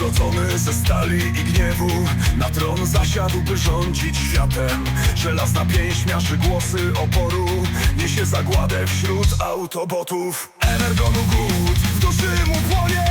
Zrodzony ze stali i gniewu. Na tron zasiadł, by rządzić światem. Żelazna pięść miaży głosy oporu. Niesie zagładę wśród autobotów. Energonu głód w duszy mu płonie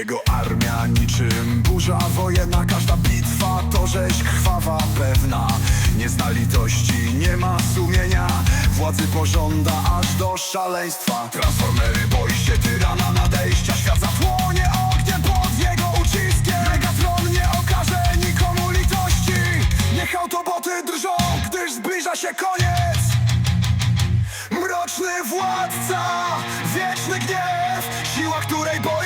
Jego armia niczym. Burza wojenna Każda bitwa to rzeź krwawa pewna. Nie zna litości, nie ma sumienia. Władzy pożąda aż do szaleństwa. Transformery boi się tyrana nadejścia. Świat zapłonie ogniem pod jego uciskiem. Megatron nie okaże nikomu litości. Niech autoboty drżą, gdyż zbliża się koniec. Mroczny władca, wieczny gniew. Siła, której boi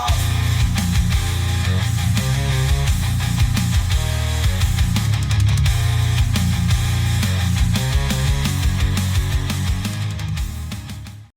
off.